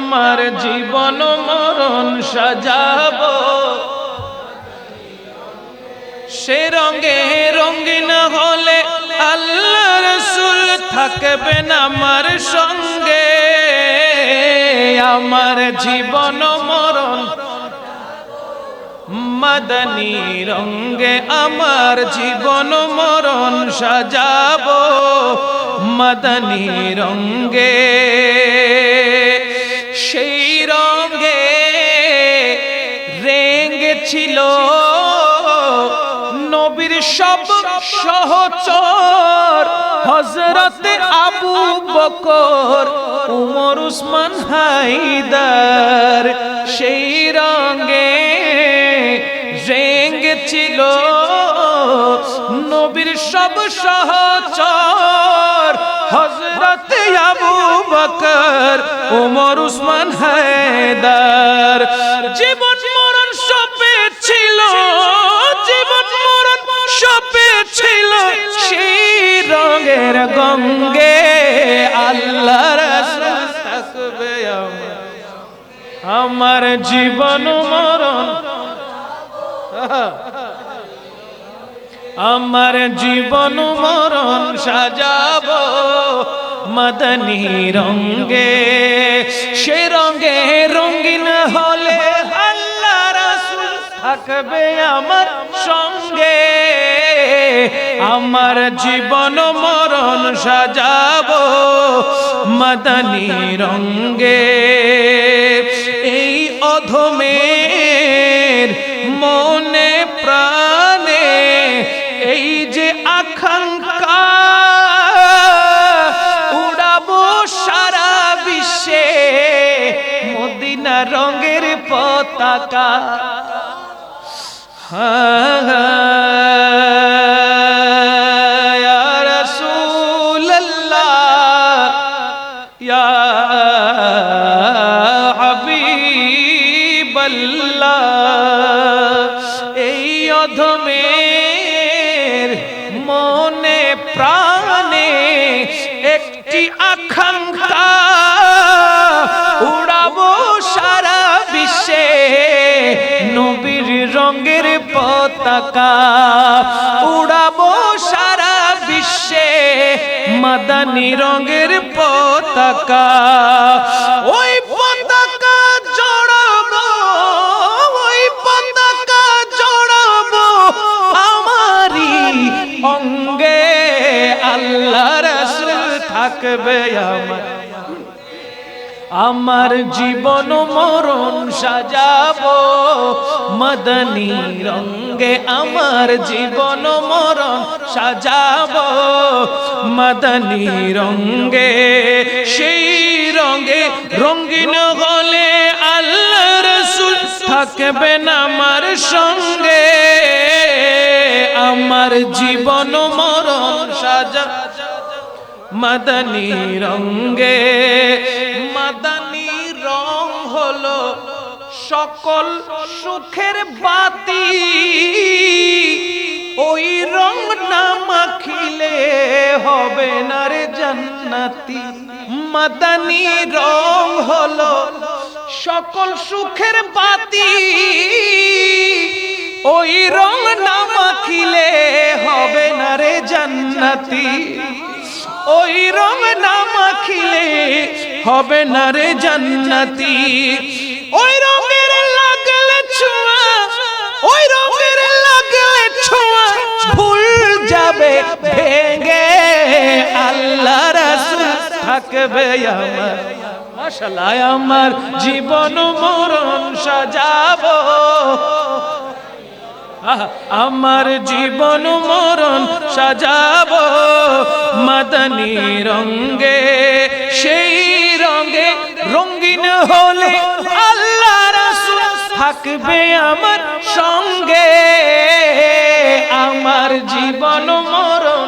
আমার জীবন মরণ সাজাবো। সে রঙে রঙিন হলে আল্লাহ রসুল থাকবেন আমার সঙ্গে। আমার জীবন মরণ মদনী রঙ্গে আমার জীবন মরণ সাজাবো। মদনী রঙ্গে সব সহচর। হজরত আবু বকর, উমর, উসমান হাইদার সেই রঙে রেঙ্গে ছিল। নবীর সব সহচর হজরত আবু বকর, উমর, উসমান, হায়দার। জীবন রঙের গঙ্গে আল্লাহ থাকবে আমার। জীবন মরণ। আমার জীবন মরণ সাজাব মদনী রঙ্গে। সে রঙ্গে রঙ্গিন হলে আল্লাহ রাসূল থাকবে আমার। আমার জীবন মরণ সাজাব মদনী রঙ্গে এই অধমের মনে প্রাণে এই যে আকাঙ্ক্ষা, উড়াবো সারা বিশ্বে মদিনা রঙের পতাকা। হ্যাঁ ইয়া হাবিবাল্লাহ এই অধমের মনে প্রাণে একটি আকাঙ্ক্ষা উড়াবো সারা বিশ্বে নবীর রঙের পতাকা। মাদানি রঙের পতাকা। ওই পতাকা জড়াবো, ওই পতাকা জড়াবো আমারি অঙ্গে। আল্লাহ রসুল থাকবে আমার আমার জীবন মরণ সাজাবো। মদনী রঙ্গে আমার জীবন মরণ সাজাবো। মদনী রঙ্গে সেই রঙ্গে রঙ্গিন হলে আল্লাহ রসুল থাকবেন আমার সঙ্গে। আমার জীবন মরণ সাজা মদনী রঙ্গে মদনী রং হলো সকল সুখের বাতি। ওই রং না মাখিলে হবে না রে জান্নাতি। মদনী রং হলো সকল সুখের বাতি। ওই রং না মাখিলে হবে না রে জান্নাতি। ওই রং না মাখিলে হবে না রে জান্নাতি। ওই রঙের লাগলে ছোঁয়া, ওই রঙের লাগলে ছোঁয়া, ভুল যাবে, ভেঙে আল্লাহ রাসূল থাকবে আমার। মাশাআল্লাহ, আমার জীবন মরণ সাজাবো। আমার জীবন মরণ সাজাব। মদনী রঙ্গে সেই রঙ্গে রঙ্গিন হলে আল্লাহ রাসূল থাকবে আমার সঙ্গে। আমার জীবন মরণ